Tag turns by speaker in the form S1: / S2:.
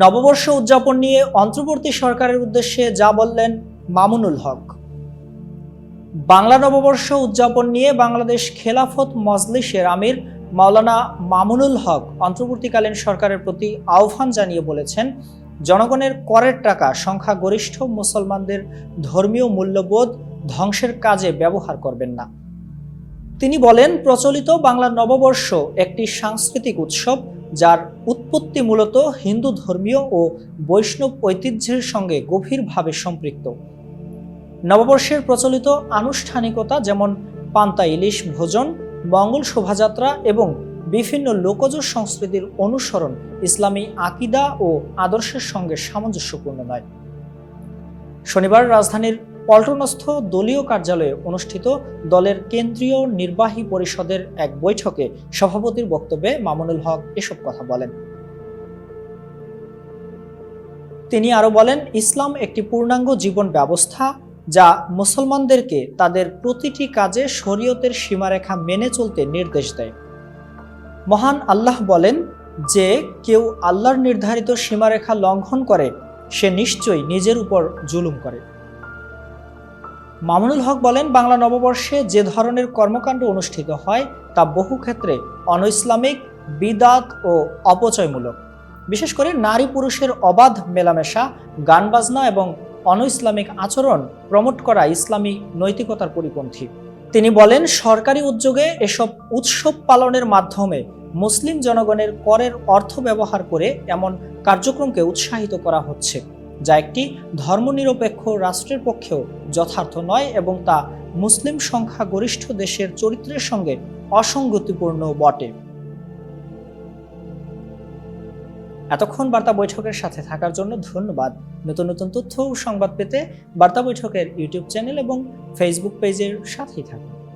S1: নববর্ষ উদযাপন নিয়ে অন্তর্বর্তী সরকারের উদ্দেশ্যে যা বললেন মামুনুল হক। বাংলা নববর্ষ উদযাপন নিয়ে বাংলাদেশ খেলাফত মজলিসের আমির মাওলানা মামুনুল হক অন্তর্বর্তীকালীন সরকারের প্রতি আহ্বান জানিয়ে বলেছেন, জনগণের করের টাকা সংখ্যাগরিষ্ঠ মুসলমানদের ধর্মীয় মূল্যবোধ ধ্বংসের কাজে ব্যবহার করবেন না। তিনি বলেন, প্রচলিত বাংলা নববর্ষ একটি সাংস্কৃতিক উৎসব যার উৎপত্তি মূলত হিন্দু ধর্মীয় ও বৈষ্ণব ঐতিহ্যের সঙ্গে গভীরভাবে সম্পৃক্ত। নববর্ষের প্রচলিত আনুষ্ঠানিকতা যেমন পান্তা ইলিশ ভোজন, মঙ্গল শোভাযাত্রা এবং বিভিন্ন লোকজ সংস্কৃতির অনুসরণ ইসলামী আকিদা ও আদর্শের সঙ্গে সামঞ্জস্যপূর্ণ নয়। শনিবার রাজধানীর পল্টনস্থ দলীয় কার্যালয়ে অনুষ্ঠিত দলের কেন্দ্রীয় নির্বাহী পরিষদের এক বৈঠকে সভাপতির বক্তব্যে মামুনুল হক এসব কথা বলেন। তিনি আরও বলেন, ইসলাম একটি পূর্ণাঙ্গ জীবন ব্যবস্থা যা মুসলমানদেরকে তাদের প্রতিটি কাজে শরীয়তের সীমারেখা মেনে চলতে নির্দেশ দেয়। মহান আল্লাহ বলেন, যে কেউ আল্লাহর নির্ধারিত সীমারেখা লঙ্ঘন করে, সে নিশ্চয়ই নিজের উপর জুলুম করে। মামুনুল হক বলেন, বাংলা নববর্ষে যে ধরনের কর্মকাণ্ড অনুষ্ঠিত হয়, তা বহু ক্ষেত্রে অনইসলামিক বিদাত ও অপচয়মূলক। বিশেষ করে নারী পুরুষের অবাধ মেলামেশা গান বাজনা এবং অনইসলামিক আচরণ প্রমোট করা ইসলামী নৈতিকতার পরিপন্থী। তিনি বলেন, সরকারি উদ্যোগে এসব উৎসব পালনের মাধ্যমে মুসলিম জনগণের করের অর্থ ব্যবহার করে এমন কার্যক্রমকে উৎসাহিত করা হচ্ছে। যা একটি ধর্মনিরপেক্ষ রাষ্ট্রের পক্ষেও যথার্থ নয় এবং তা মুসলিম সংখ্যাগরিষ্ঠ দেশের চরিত্রের সঙ্গে অসঙ্গতিপূর্ণ বটে। এতক্ষণ বার্তা বৈঠকের সাথে থাকার জন্য ধন্যবাদ। নতুন নতুন তথ্য ও সংবাদ পেতে বার্তা বৈঠকের ইউটিউব চ্যানেল এবং ফেসবুক পেজের সাথেই থাকুন।